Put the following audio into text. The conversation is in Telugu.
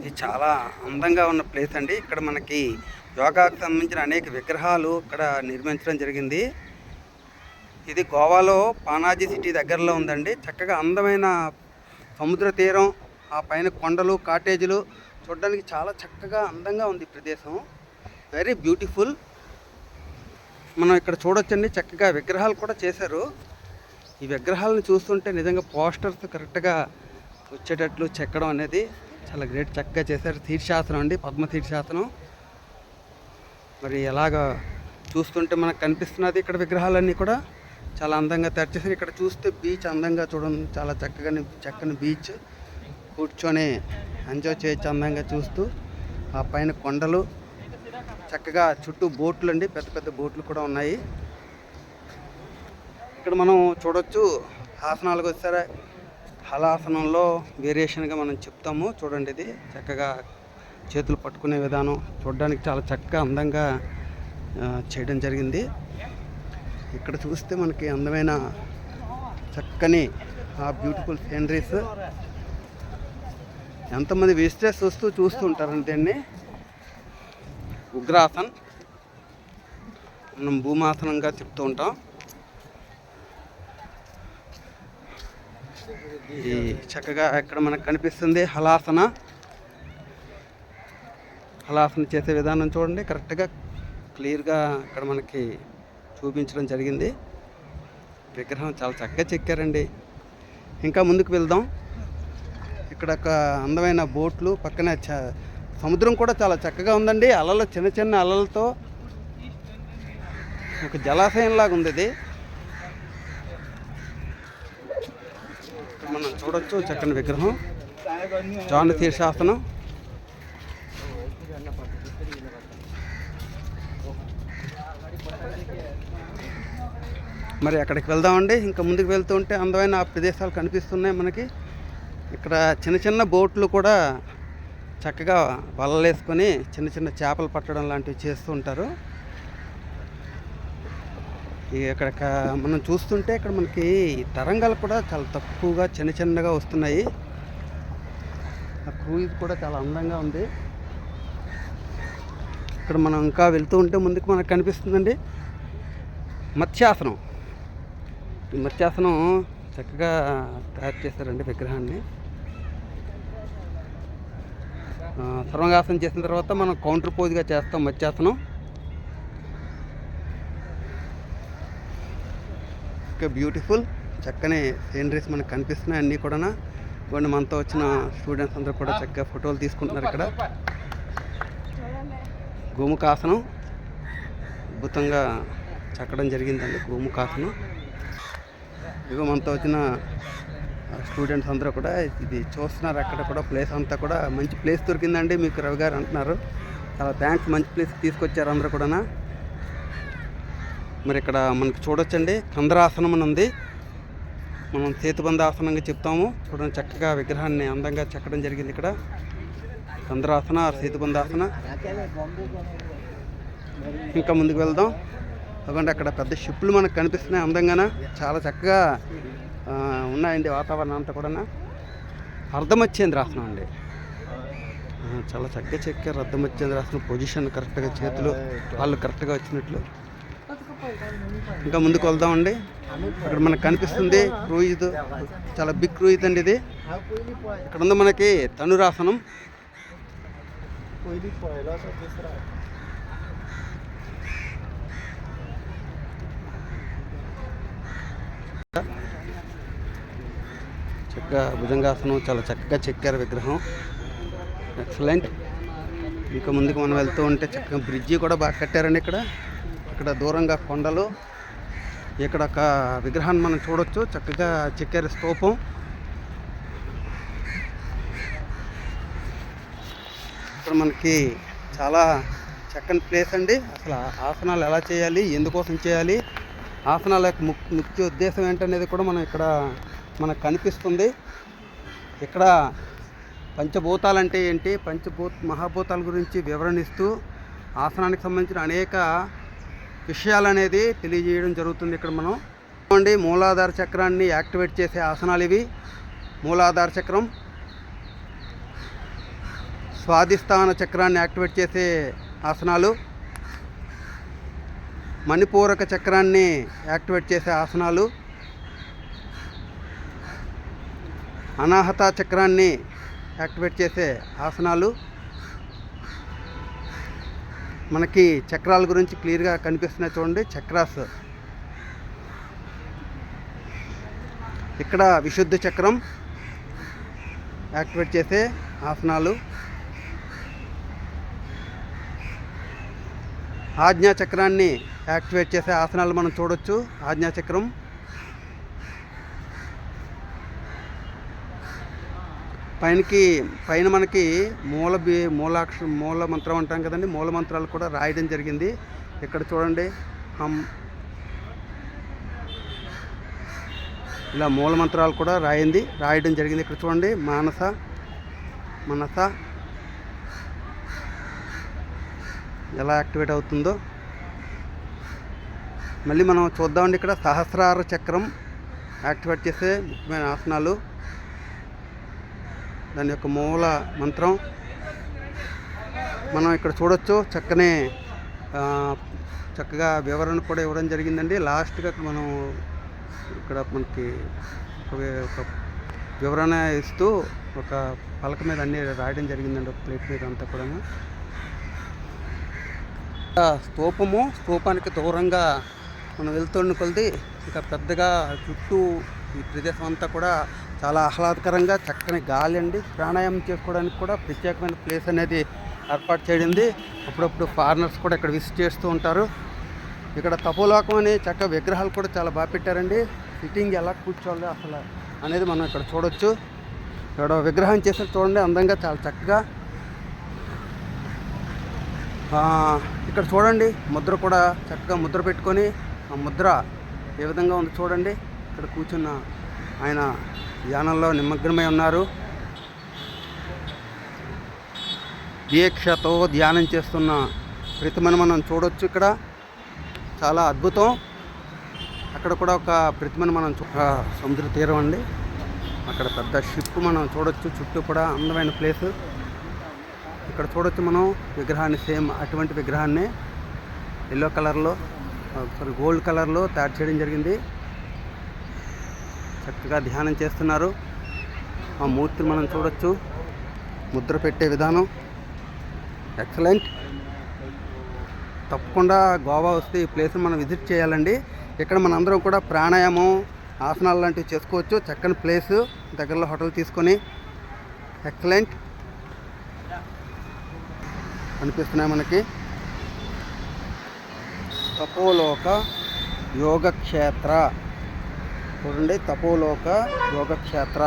ఇది చాలా అందంగా ఉన్న ప్లేస్ అండి. ఇక్కడ మనకి యోగాకు సంబంధించిన అనేక విగ్రహాలు ఇక్కడ నిర్మించడం జరిగింది. ఇది గోవాలో పానాజీ సిటీ దగ్గరలో ఉందండి. చక్కగా అందమైన సముద్ర తీరం ఆ పైన కొండలు కాటేజీలు చూడడానికి చాలా చక్కగా అందంగా ఉంది ప్రదేశం. వెరీ బ్యూటిఫుల్ మనం ఇక్కడ చూడొచ్చండి. చక్కగా విగ్రహాలు కూడా చేశారు. ఈ విగ్రహాలను చూస్తుంటే నిజంగా పోస్టర్స్ కరెక్ట్గా వచ్చేటట్లు చెక్కడం అనేది చాలా గ్రేట్ చక్కగా చేశారు. తీర్థశాసనం అండి పద్మ తీర్థశాసనం. మరి ఎలాగ చూస్తుంటే మనకు కనిపిస్తున్నది ఇక్కడ విగ్రహాలన్నీ కూడా చాలా అందంగా తయారు ఇక్కడ చూస్తే బీచ్ అందంగా చూడండి చాలా చక్కగా చక్కని బీచ్ కూర్చొని ఎంజాయ్ చేయొచ్చు అందంగా చూస్తూ ఆ పైన కొండలు చక్కగా చుట్టూ బోట్లు అండి పెద్ద పెద్ద బోట్లు కూడా ఉన్నాయి. ఇక్కడ మనం చూడొచ్చు ఆసనాలకు వచ్చారా? హలాసనంలో వేరియేషన్గా మనం చెప్తాము. చూడండి ఇది చక్కగా చేతులు పట్టుకునే విధానం. చూడడానికి చాలా చక్కగా అందంగా చేయడం జరిగింది. ఇక్కడ చూస్తే మనకి అందమైన చక్కని ఆ బ్యూటిఫుల్ సీనరీస్ ఎంతమంది విజిటర్స్ వస్తూ చూస్తూ ఉంటారంటే అండి ఉగ్రాసన్. మనం భూమాసనంగా చెప్తూ ఉంటాం. ఈ చక్కగా ఇక్కడ మనకు కనిపిస్తుంది హలాసన. హలాసన చేసే విధానం చూడండి. కరెక్ట్గా క్లియర్గా ఇక్కడ మనకి చూపించడం జరిగింది. విగ్రహం చాలా చక్కగా చెక్కారండి. ఇంకా ముందుకు వెళ్దాం. ఇక్కడ ఒక అందమైన బోట్లు పక్కన చ సముద్రం కూడా చాలా చక్కగా ఉందండి. అలలు చిన్న చిన్న అలలతో ఒక జలాశయం లాగా ఉంది ఇది. మనం చూడొచ్చు చక్కని విగ్రహం. జాను తీర్శాసనం మరి అక్కడికి వెళ్దామండి. ఇంకా ముందుకు వెళ్తూ ఉంటే అందమైన ఆ ప్రదేశాలు కనిపిస్తున్నాయి మనకి. ఇక్కడ చిన్న చిన్న బోట్లు కూడా చక్కగా వలలేసుకొని చిన్న చిన్న చేపలు పట్టడం లాంటివి చేస్తూ ఉంటారు. ఇక్కడ మనం చూస్తుంటే ఇక్కడ మనకి తరంగాలు కూడా చాలా తక్కువగా చిన్న చిన్నగా వస్తున్నాయి. ఆ క్రూయిజ్ కూడా చాలా అందంగా ఉంది. ఇక్కడ మనం ఇంకా వెళ్తూ ఉంటే ముందుకు మనకు కనిపిస్తుందండి మత్స్యాసనం. ఈ మత్స్యాసనం చక్కగా తయారు చేశారండి విగ్రహాన్ని. సర్వంగాసనం చేసిన తర్వాత మనం కౌంటర్ పోజ్గా చేస్తాం మత్స్యాసనం. ఇంకా బ్యూటిఫుల్ చక్కని సీనరీస్ మనకు కనిపిస్తున్నాయి అన్నీ కూడా కొన్ని మనతో వచ్చిన స్టూడెంట్స్ అందరూ కూడా చక్కగా ఫోటోలు తీసుకుంటున్నారు ఇక్కడ. గోముఖాసనం అద్భుతంగా చెక్కడం జరిగిందండి గోముఖాసనం. ఇగో మనతో వచ్చిన స్టూడెంట్స్ అందరూ కూడా ఇది చూస్తున్నారు అక్కడ కూడా ప్లేస్ అంతా కూడా. మంచి ప్లేస్ దొరికిందండి మీకు రవి గారు అంటున్నారు. చాలా థ్యాంక్స్ మంచి ప్లేస్ తీసుకొచ్చారు అందరూ కూడా మరి ఇక్కడ మనకి చూడొచ్చండి కందరాసనం అని ఉంది. మనం సేతుబంధాసనంగా చెప్తాము. చూడండి చక్కగా విగ్రహాన్ని అందంగా చెక్కడం జరిగింది ఇక్కడ. కందరాసన సేతుబంధాసన ఇంకా ముందుకు వెళ్దాం. అవ్వండి అక్కడ పెద్ద షిప్లు మనకు కనిపిస్తున్నాయి అందంగాన. చాలా చక్కగా ఉన్నాయండి వాతావరణం అంతా కూడా అర్ధమచ్చేంద్రాసనం అండి. చాలా చక్కగా చెక్కారు. అర్ధమచ్చేంద్రాసనం పొజిషన్ కరెక్ట్గా చేతులు వాళ్ళు కరెక్ట్గా వచ్చినట్లు. ఇంకా ముందుకు వెళ్దామండి. అక్కడ మనకు కనిపిస్తుంది క్రూయిజ్. చాలా బిగ్ క్రూయిజ్ అండి ఇది. ఇక్కడ ఉంది మనకి తనురాసనం చక్కగా భుజంగాసనం చాలా చక్కగా చెక్కారు విగ్రహం. ఎక్సలెంట్ ఇంకా ముందుకు మనం వెళ్తూ ఉంటే చక్కగా బ్రిడ్జి కూడా బాగా కట్టారండి ఇక్కడ. ఇక్కడ దూరంగా కొండలు. ఇక్కడ ఒక విగ్రహాన్ని మనం చూడొచ్చు. చక్కగా చెక్కారు స్తూపం. ఇక్కడ మనకి చాలా చక్కని ప్లేస్ అండి. అసలు ఆసనాలు ఎలా చేయాలి? ఎందుకోసం చేయాలి? ఆసనాల యొక్క ముఖ్య ఉద్దేశం ఏంటనేది కూడా మనం ఇక్కడ మనకు కనిపిస్తుంది. ఇక్కడ పంచభూతాలు అంటే ఏంటి? పంచభూత మహాభూతాల గురించి వివరణిస్తూ ఆసనానికి సంబంధించిన అనేక విషయాలు అనేది తెలియజేయడం జరుగుతుంది ఇక్కడ మనం. చూడండి మూలాధార చక్రాన్ని యాక్టివేట్ చేసే ఆసనాలు ఇవి. మూలాధార చక్రం. స్వాధిష్టాన చక్రాన్ని యాక్టివేట్ చేసే ఆసనాలు. మణిపూరక చక్రాన్ని యాక్టివేట్ చేసే ఆసనాలు. అనాహత చక్రాన్ని యాక్టివేట్ చేసే ఆసనాలు. మనకి చక్రాల గురించి క్లియర్గా కనిపిస్తున్నాయి చూడండి. చక్రాస్. ఇక్కడ విశుద్ధ చక్రం యాక్టివేట్ చేసే ఆసనాలు. ఆజ్ఞా చక్రాన్ని యాక్టివేట్ చేసే ఆసనాలు మనం చూడొచ్చు. ఆజ్ఞా చక్రం. పైనకి పైన మనకి మూల బి మూలాక్ష మూల మంత్రం అంటాం కదండి మూల మంత్రాలు కూడా రాయడం జరిగింది. ఇక్కడ చూడండి హమ్ ఇలా మూల మంత్రాలు కూడా రాయింది రాయడం జరిగింది. ఇక్కడ చూడండి మానస మనస. ఎలా యాక్టివేట్ అవుతుందో. మళ్ళీ మనం చూద్దామండి ఇక్కడ సహస్రార చక్రం యాక్టివేట్ చేసే ముఖ్యమైన ఆసనాలు. దాని యొక్క మూల మంత్రం. మనం ఇక్కడ చూడొచ్చు చక్కనే చక్కగా వివరణ కూడా ఇవ్వడం జరిగిందండి. లాస్ట్గా మనం ఇక్కడ మనకి ఒక వివరణ ఇస్తూ ఒక పలక మీద అన్ని రాయడం జరిగిందండి ఒక ప్లేట్ మీద అంతా కూడా స్తూపము స్తూపానికి దూరంగా మనం వెళ్తున్న కొలది ఇంకా పెద్దగా చుట్టూ ఈ ప్రదేశం అంతా కూడా చాలా ఆహ్లాదకరంగా చక్కని గాలి అండి. ప్రాణాయామం చేసుకోవడానికి కూడా ప్రత్యేకమైన ప్లేస్ అనేది ఏర్పాటు చేయడింది అప్పుడప్పుడు ఫారినర్స్ కూడా ఇక్కడ విజిట్ చేస్తూ ఉంటారు. ఇక్కడ తపోలోకం అని చక్క విగ్రహాలు కూడా చాలా బాగా పెట్టారండి. సిట్టింగ్ ఎలా కూర్చోవాలి అసలు అనేది మనం ఇక్కడ చూడొచ్చు. ఇక్కడ విగ్రహం చేసిన చూడండి అందంగా చాలా చక్కగా. ఇక్కడ చూడండి ముద్ర కూడా చక్కగా ముద్ర పెట్టుకొని ఆ ముద్ర ఏ విధంగా ఉంది చూడండి. ఇక్కడ కూర్చున్న ఆయన ధ్యానంలో నిమగ్నమై ఉన్నారు. దీక్షతో ధ్యానం చేస్తున్న ప్రతిమను మనం చూడొచ్చు ఇక్కడ. చాలా అద్భుతం. అక్కడ కూడా ఒక ప్రతిమను మనం చూ సముద్ర తీరం అండి. అక్కడ పెద్ద షిప్ మనం చూడొచ్చు. చుట్టూ కూడా అందమైన ప్లేస్. ఇక్కడ చూడొచ్చు మనం విగ్రహాన్ని సేమ్ అటువంటి విగ్రహాన్ని ఎల్లో కలర్లో సారీ గోల్డ్ కలర్లో తయారు చేయడం జరిగింది. చక్కగా ధ్యానం చేస్తున్నారు. ఆ మూర్తిని మనం చూడొచ్చు. ముద్ర పెట్టే విధానం. ఎక్సలెంట్ తప్పకుండా గోవా వస్తే ఈ ప్లేస్ని మనం విజిట్ చేయాలండి. ఇక్కడ మనందరం కూడా ప్రాణాయామం ఆసనాలు లాంటివి చేసుకోవచ్చు. చక్కని ప్లేస్ దగ్గరలో హోటల్ తీసుకొని. ఎక్సలెంట్ అనిపిస్తున్నాయి మనకి. తపోలోక యోగక్షేత్ర. చూడండి తపోలోక యోగక్షేత్ర.